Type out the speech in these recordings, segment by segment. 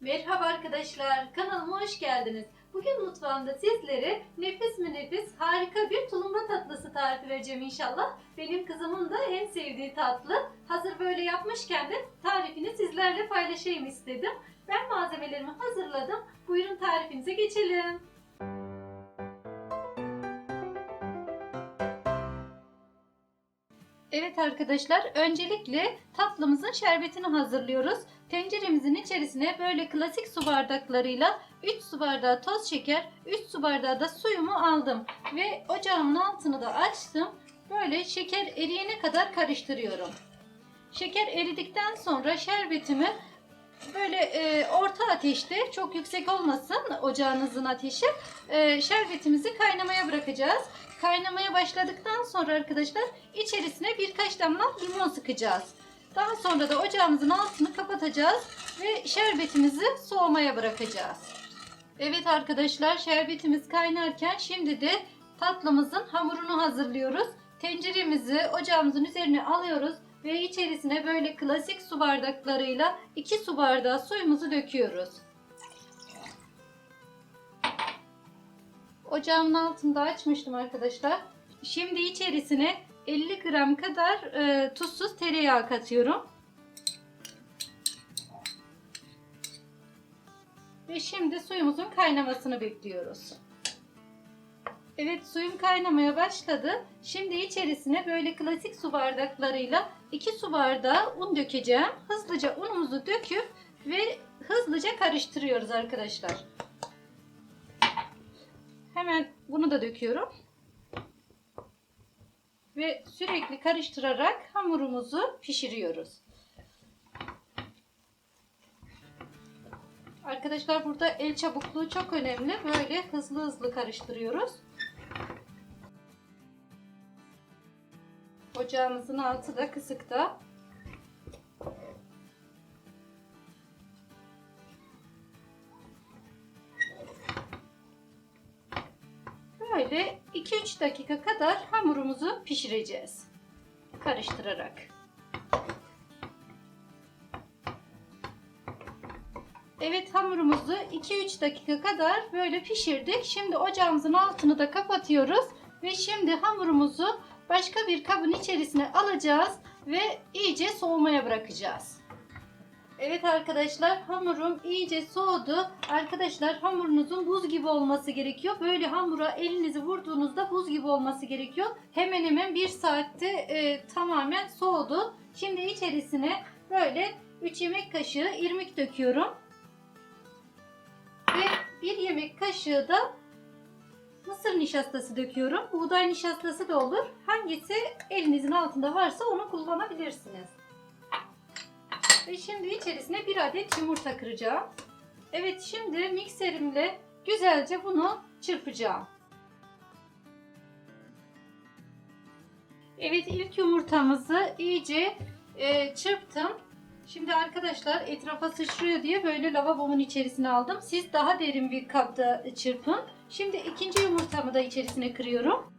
Merhaba arkadaşlar, kanalıma hoş geldiniz. Bugün mutfağımda sizlere nefis mi nefis harika bir tulumba tatlısı tarifi vereceğim inşallah. Benim kızımın da en sevdiği tatlı. Hazır böyle yapmışken de tarifini sizlerle paylaşayım istedim. Ben malzemelerimi hazırladım. Buyurun tarifimize geçelim. Evet arkadaşlar, öncelikle tatlımızın şerbetini hazırlıyoruz. Tenceremizin içerisine böyle klasik su bardaklarıyla 3 su bardağı toz şeker, 3 su bardağı da suyumu aldım. Ve ocağımın altını da açtım. Böyle şeker eriyene kadar karıştırıyorum. Şeker eridikten sonra şerbetimi böyle e, orta ateşte çok yüksek olmasın ocağınızın ateşi e, şerbetimizi kaynamaya bırakacağız. Kaynamaya başladıktan sonra arkadaşlar içerisine birkaç damla limon sıkacağız. Daha sonra da ocağımızın altını kapatacağız ve şerbetimizi soğumaya bırakacağız. Evet arkadaşlar şerbetimiz kaynarken şimdi de tatlımızın hamurunu hazırlıyoruz. Tenceremizi ocağımızın üzerine alıyoruz ve içerisine böyle klasik su bardaklarıyla 2 su bardağı suyumuzu döküyoruz. Ocağımın altında açmıştım arkadaşlar. Şimdi içerisine 50 gram kadar e, tuzsuz tereyağı katıyorum. Ve şimdi suyumuzun kaynamasını bekliyoruz. Evet suyum kaynamaya başladı. Şimdi içerisine böyle klasik su bardaklarıyla 2 su bardağı un dökeceğim. Hızlıca unumuzu döküp ve hızlıca karıştırıyoruz arkadaşlar. Hemen bunu da döküyorum. Ve sürekli karıştırarak hamurumuzu pişiriyoruz. Arkadaşlar burada el çabukluğu çok önemli. Böyle hızlı hızlı karıştırıyoruz. Ocağımızın altı da kısıkta. Böyle 2-3 dakika kadar hamurumuzu pişireceğiz. Karıştırarak. Evet hamurumuzu 2-3 dakika kadar böyle pişirdik. Şimdi ocağımızın altını da kapatıyoruz. Ve şimdi hamurumuzu başka bir kabın içerisine alacağız ve iyice soğumaya bırakacağız. Evet arkadaşlar hamurum iyice soğudu. Arkadaşlar hamurunuzun buz gibi olması gerekiyor. Böyle hamura elinizi vurduğunuzda buz gibi olması gerekiyor. Hemen hemen bir saatte e, tamamen soğudu. Şimdi içerisine böyle 3 yemek kaşığı irmik döküyorum. Ve 1 yemek kaşığı da mısır nişastası döküyorum. Buğday nişastası da olur. Hangisi elinizin altında varsa onu kullanabilirsiniz. Ve şimdi içerisine bir adet yumurta kıracağım. Evet şimdi mikserimle güzelce bunu çırpacağım. Evet ilk yumurtamızı iyice e, çırptım. Şimdi arkadaşlar etrafa sıçrıyor diye böyle lavabomun içerisine aldım. Siz daha derin bir kapta çırpın. Şimdi ikinci yumurtamı da içerisine kırıyorum.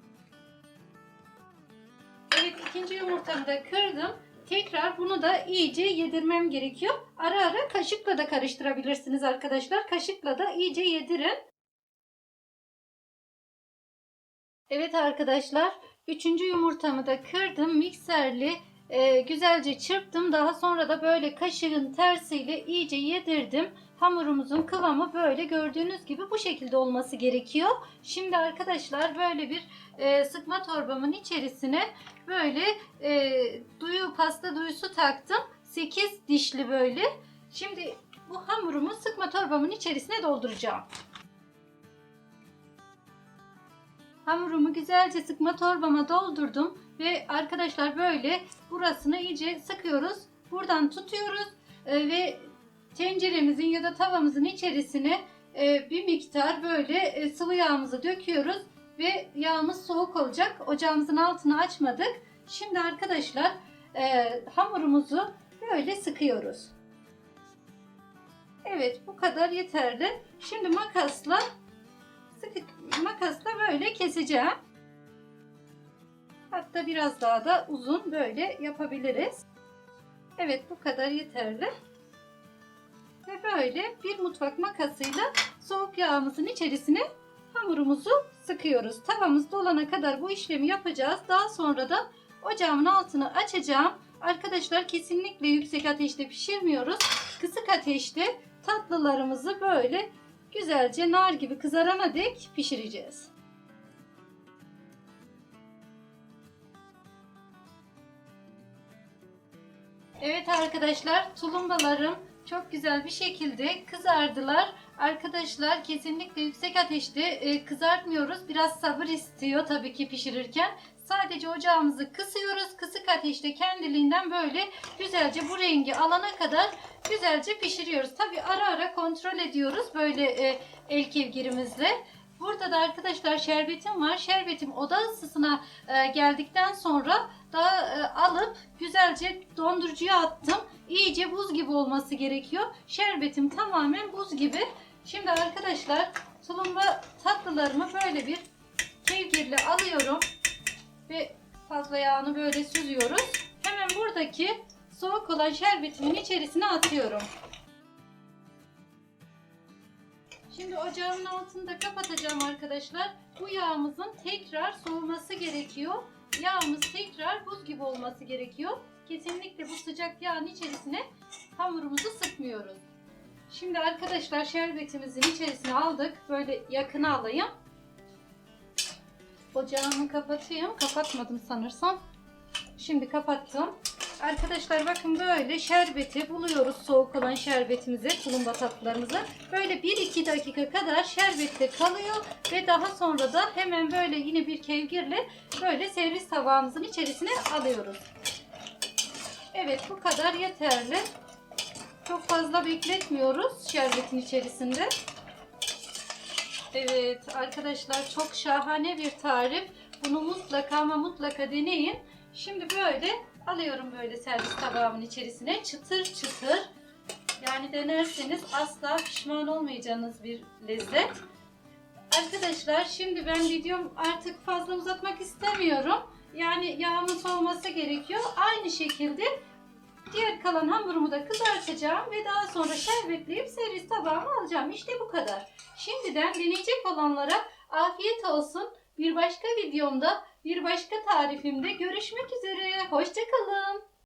Evet ikinci yumurtamı da kırdım. Tekrar bunu da iyice yedirmem gerekiyor. Ara ara kaşıkla da karıştırabilirsiniz arkadaşlar. Kaşıkla da iyice yedirin. Evet arkadaşlar. Üçüncü yumurtamı da kırdım. Mikserli e, güzelce çırptım. Daha sonra da böyle kaşığın tersiyle iyice yedirdim. Hamurumuzun kıvamı böyle gördüğünüz gibi bu şekilde olması gerekiyor. Şimdi arkadaşlar böyle bir e, sıkma torbamın içerisine böyle e, duyu pasta duyusu taktım. 8 dişli böyle. Şimdi bu hamurumu sıkma torbamın içerisine dolduracağım. Hamurumu güzelce sıkma torbama doldurdum ve arkadaşlar böyle burasını iyice sıkıyoruz. Buradan tutuyoruz e, ve tenceremizin ya da tavamızın içerisine e, bir miktar böyle e, sıvı yağımızı döküyoruz ve yağımız soğuk olacak. Ocağımızın altını açmadık. Şimdi arkadaşlar e, hamurumuzu böyle sıkıyoruz. Evet bu kadar yeterli. Şimdi makasla makasla böyle keseceğim. Hatta biraz daha da uzun böyle yapabiliriz. Evet bu kadar yeterli. Ve böyle bir mutfak makasıyla soğuk yağımızın içerisine hamurumuzu sıkıyoruz. Tavamız dolana kadar bu işlemi yapacağız. Daha sonra da ocağımın altını açacağım. Arkadaşlar kesinlikle yüksek ateşte pişirmiyoruz. Kısık ateşte tatlılarımızı böyle güzelce nar gibi kızarana dek pişireceğiz. Evet arkadaşlar tulumbalarım çok güzel bir şekilde kızardılar. Arkadaşlar kesinlikle yüksek ateşte e, kızartmıyoruz. Biraz sabır istiyor tabii ki pişirirken. Sadece ocağımızı kısıyoruz. Kısık ateşte kendiliğinden böyle güzelce bu rengi alana kadar güzelce pişiriyoruz. Tabii ara ara kontrol ediyoruz böyle e, el kevgirimizle. Burada da arkadaşlar şerbetim var. Şerbetim oda ısısına e, geldikten sonra daha e, alıp güzelce dondurucuya attım. İyice buz gibi olması gerekiyor. Şerbetim tamamen buz gibi. Şimdi arkadaşlar tulumba tatlılarımı böyle bir kevgirle alıyorum ve fazla yağını böyle süzüyoruz. Hemen buradaki soğuk olan şerbetimin içerisine atıyorum. Şimdi ocağımın altını da kapatacağım arkadaşlar. Bu yağımızın tekrar soğuması gerekiyor. Yağımız tekrar buz gibi olması gerekiyor. Kesinlikle bu sıcak yağın içerisine hamurumuzu sıkmıyoruz. Şimdi arkadaşlar şerbetimizin içerisine aldık. Böyle yakına alayım. Ocağımı kapatayım. Kapatmadım sanırsam. Şimdi kapattım. Arkadaşlar bakın böyle şerbeti buluyoruz soğuk olan şerbetimizi, tulumba tatlılarımızı. Böyle 1-2 dakika kadar şerbette kalıyor ve daha sonra da hemen böyle yine bir kevgirle böyle servis tabağımızın içerisine alıyoruz. Evet bu kadar yeterli. Çok fazla bekletmiyoruz şerbetin içerisinde. Evet arkadaşlar çok şahane bir tarif. Bunu mutlaka ama mutlaka deneyin. Şimdi böyle alıyorum böyle servis tabağımın içerisine çıtır çıtır. Yani denerseniz asla pişman olmayacağınız bir lezzet. Arkadaşlar şimdi ben videom artık fazla uzatmak istemiyorum. Yani yağımın soğuması gerekiyor. Aynı şekilde diğer kalan hamurumu da kızartacağım ve daha sonra şerbetleyip servis tabağıma alacağım. İşte bu kadar. Şimdiden deneyecek olanlara afiyet olsun. Bir başka videomda, bir başka tarifimde görüşmek üzere. Hoşçakalın.